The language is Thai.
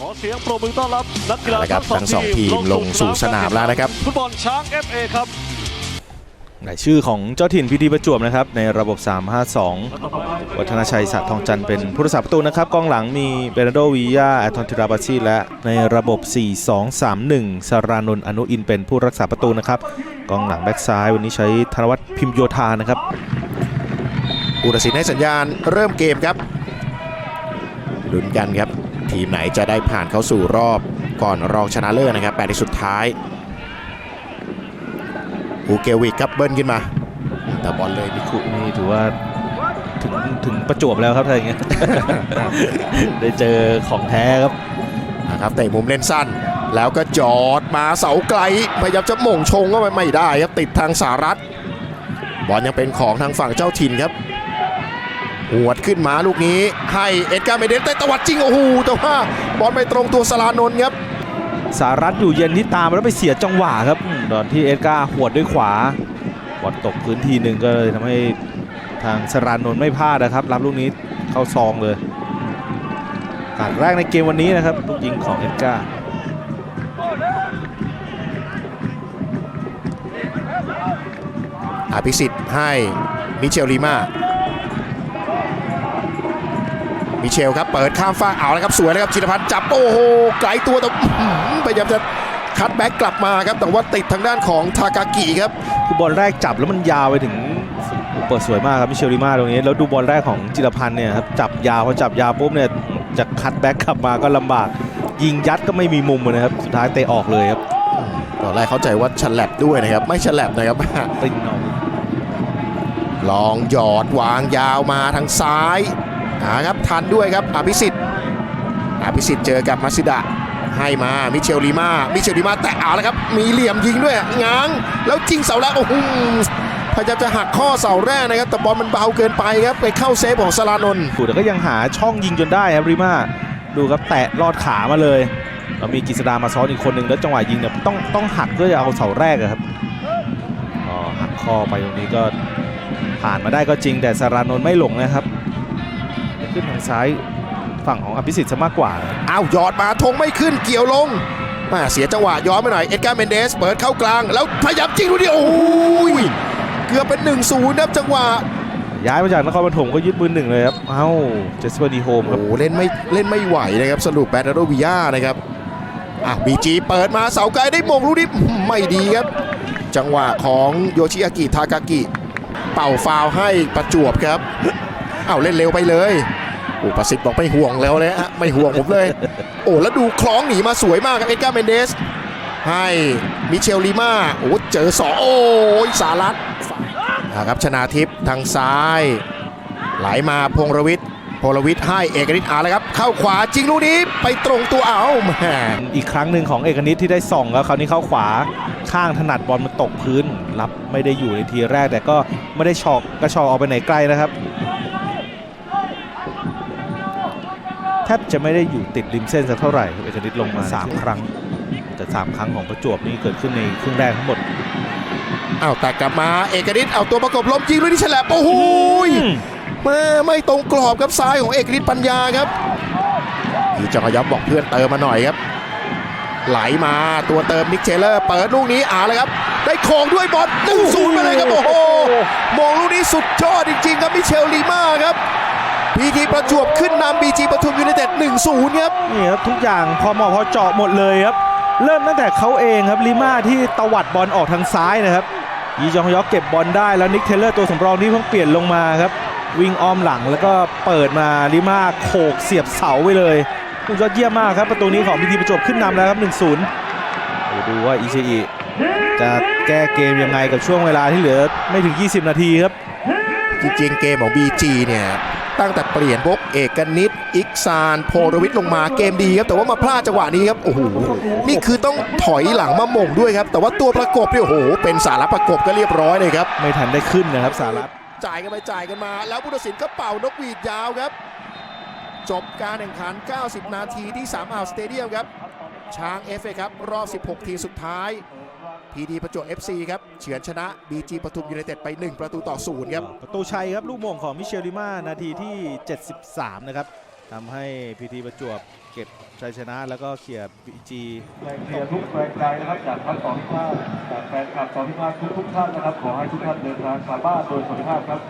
ขอเสียงปรบมือต้อนรับนักกีฬาเอาละครับทั้งสองทั้งสองทีมทีมลงสู่สนามแล้วนะครับฟุตบอลช้าง FA ครับรายชื่อของเจ้าถิ่นพีทีประจวบนะครับ ในระบบ 352 วัฒนชัยสะทองจันทร์เป็นผู้รักษาประตูนะครับกองหลังมีเบรนาโดวิยาแอตทอนทิราบาซีและในระบบ 4-2-3-1 สารานนท์อนุอินเป็นผู้รักษาประตูนะครับกองหลังแบ็กซ้ายวันนี้ใช้ธนวัฒน์พิมพ์โยธานะครับอุตสินให้สัญญาณเริ่มเกมครับ ลุ้นกันครับ ทีมไหนจะได้ผ่านเข้าสู่รอบก่อนรองชนะเลิศนะครับแปดในสุดท้ายอูเกวิกครับเบิ้ลขึ้นมา แต่บอลเลยมีคุนี่ถือว่าถึงถึงประจวบแล้วครับถ้าอย่างเงี้ยได้เจอของแท้ครับนะครับเตะมุมเล่นสั้น แล้วก็จอดมาเสาไกลพยายามจะหม่งชงก็ไม่ได้ครับติดทางสารัฐบอลยังเป็นของทางฝั่งเจ้าถิ่นครับ หวดขึ้นมาลูกนี้ให้เอ็ดการ์เมเดสเตะตวัดจริงโอ้โหแต่ว่าบอลไปตรงตัวสลานนท์ครับสารัตอยู่เย็นที่ตามแล้วไปเสียจังหวะครับอืมตอนที่เอ็ดการ์หวดด้วยขวาบอลตกพื้นทีหนึ่งก็เลยทำให้ทางสรานนท์ไม่พลาดนะครับ รับลูกนี้เข้าซองเลยการแรกในเกมวันนี้นะครับลูกยิงของเอ็ดการ์อภิสิทธิ์ให้มิเชลลีมา มิเชลครับเปิดข้ามฟ้ากเอาแล้วครับสวยแล้วครับชินพันธ์จับโอ้โหไกลตัวแต่อื้อหือพยายามจะคัดแบ็กกลับมาครับแต่ว่าติดทางด้านของทากากิครับคือบอลแรกจับแล้วมันยาวไปถึงเปิดสวยมากครับมิเชลลิมาตรงนี้แล้วดูบอลแรกของจิรพันธ์เนี่ยครับจับยาวพอจับยาวปุ๊บเนี่ยจะคัดแบ็กกลับมาก็ลำบาก ยิงยัดก็ไม่มีมุมนะครับสุดท้ายเตะออกเลยครับตอนแรกเข้าใจว่าฉลับด้วยนะครับ ไม่ฉลับนะครับติงเอาลองหยอดวางยาวมาทางซ้าย นะครับทันด้วยครับอภิสิทธิ์อภิสิทธิ์เจอกับมาซิดะให้มามิเชลลีมามิเชลลีมาแตะเอาแล้วครับ มีเหลี่ยมยิงด้วยง้าง แล้วจริงเสาแรกโอ้โหพยายามจะหักข้อเสาแรกนะครับ แต่บอลมันเบาเกินไปครับ ไปเข้าเซฟของสลานนท์ถูแต่ก็ยังหาช่องยิงจนได้ครับริมาดูครับแตะลอดขามาเลยเรามีกิษดามาซ้อนอีกคนหนึ่งแล้วจังหวะยิงเนี่ยต้องต้องหักเพื่อจะเอาเสาแรกอะครับอ๋อหักข้อไปตรงนี้ก็ผ่านมาได้ก็จริงแต่สารานนท์ไม่หลงนะครับ ขึ้นทางซ้ายฝั่งของอภิสิทธิ์ซะมากกว่า อ้าวหยอดมาธงไม่ขึ้นเกี่ยวลงมาเสียจังหวะย้อนไปหน่อยเอ็ดการ์เมนเดสเปิดเข้ากลาง แล้วพยายามจริงดูดิโอ้ยเกือบเป็น1นศูนย์ครับจังหวะ ย้ายมาจากนครปฐมก็ยึดมือหนึ่งเลยครับ เอ้าเจสเปอร์ดีโฮมครับโอ้โหเล่นไม่เล่นไม่ไหวนะครับสรุปแบตเตอร์วิยานะครับอะบีจีเปิดมาเสาไกลได้มงลูกนี้อื้อหือไม่ดีครับ จังหวะของโยชิอากิทากากิ เป่าฟาวล์ให้ประจวบครับอ้าวเล่นเร็วไปเลยโอ้ประสิทธิ์บอกไม่ห่วงแล้วนะฮะไม่ห่วงผมเลย โอ้แล้วดูคล้องหนีมาสวยมากครับเอ็ดการ์เมนเดส ให้มิเชลลีมาโอ้เจอสองโอ้ยสารัตนะครับชนาทิพย์ทางซ้าย ไหลมาพงรวิทย์พงรวิทย์ให้เอกนิตอาเลยครับ เข้าขวาจริงลูกนี้ไปตรงตัวเอาแมอีกครั้งหนึ่งของเอกนิตที่ได้ส่องแล้วคราวนี้เข้าขวาข้างถนัดบอลมันตกพื้น รับไม่ได้อยู่ในทีแรกแต่ก็ไม่ได้ชอกกระชอกออกไปไหนไกลนะครับ แท บจะไม่ได้อยู่ติดริมเส้นสักเท่าไหร่ครับเอกนิตลงมา 3 ครั้ง แต่ 3 ครั้งของประจวบนี่เกิดขึ้นในครึ่งแรกทั้งหมดเอาแต่กลับมาเอกนิตเอาตัวประกบล้มยิงลูกนี้ฉลับโอ้โหยอืมแม่ไม่ตรงกรอบครับซ้ายของเอกนิตปัญญาครับอีจองยับบอกเพื่อนเติมมาหน่อยครับ ไหลมาตัวเติมนิกเชลเลอร์ เปิดลูกนี้อ่าเลยครับ ได้โคงด้วยบอลหนึ่งศูนย์ไปเลยครับ โอ้โหมองลูกนี้สุดยอดจริง ๆ ครับมิเชลลีมาครับ พีทีประจวบขึ้นนำบีจีปทุมยูไนเต็ด1-0ครับนี่ครับทุกอย่างพอเหมาะพอเจาะหมดเลยครับ เริ่มตั้งแต่เขาเองครับลิมาที่ตวัดบอลออกทางซ้ายนะครับยีจองยอกเก็บบอลได้แล้วนิกเทเลอร์ตัวสำรองที่เพิ่งเปลี่ยนลงมาครับวิ่งอ้อมหลังแล้วก็เปิดมาลิมาโขกเสียบเสาไปเลยลูกยอดเยี่ยมมากครับประตูนี้ของพีทีประจวบขึ้นนำแล้วครับ1-0เดี๋ยวดูว่าอิชิอิจะแก้เกมยังไงกับช่วงเวลาที่เหลือไม่ถึง 20 นาทีครับ จริงๆเกมของ BG เนี่ย ตั้งแต่เปลี่ยนพวกเอกนิตอิกซานโพลวิทย์ลงมาเกมดีครับแต่ว่ามาพลาดจังหวะนี้ครับโอ้โหนี่คือต้องถอยหลังมาหม่งด้วยครับ แต่ว่าตัวประกบเนี่ยโอ้โหเป็นสาระประกบก็เรียบร้อยเลยครับ ไม่ทันได้ขึ้นนะครับสารัตจ่ายกันไปจ่ายกันมา แล้วผู้ตัดสินก็เป่านกหวีดยาวครับ จบการแข่งขัน 90 นาทีที่3อ่าวสเตเดียมครับช้าง FA ครับรอบ 16 ทีมสุดท้าย พีดีประจวบ FC ครับเฉือนชนะ BG ปทุมยูไนเต็ดไป 1 ประตูต่อ0ครับประตูชัยครับลูกโมงของมิเชลลิมานาทีที่ 73 นะครับทำให้พีทีประจวบเก็บชัยชนะแล้วก็เขี่ยบีจีแรงเชียร์ทุกแรงใจนะครับจากทั้งสองทีมภาคจากแฟนคลับสองทีมภาคทุกทุกๆท่านนะครับขอให้ทุกท่านเดินทางกลับบ้านโดยสวัสดิภาพครับ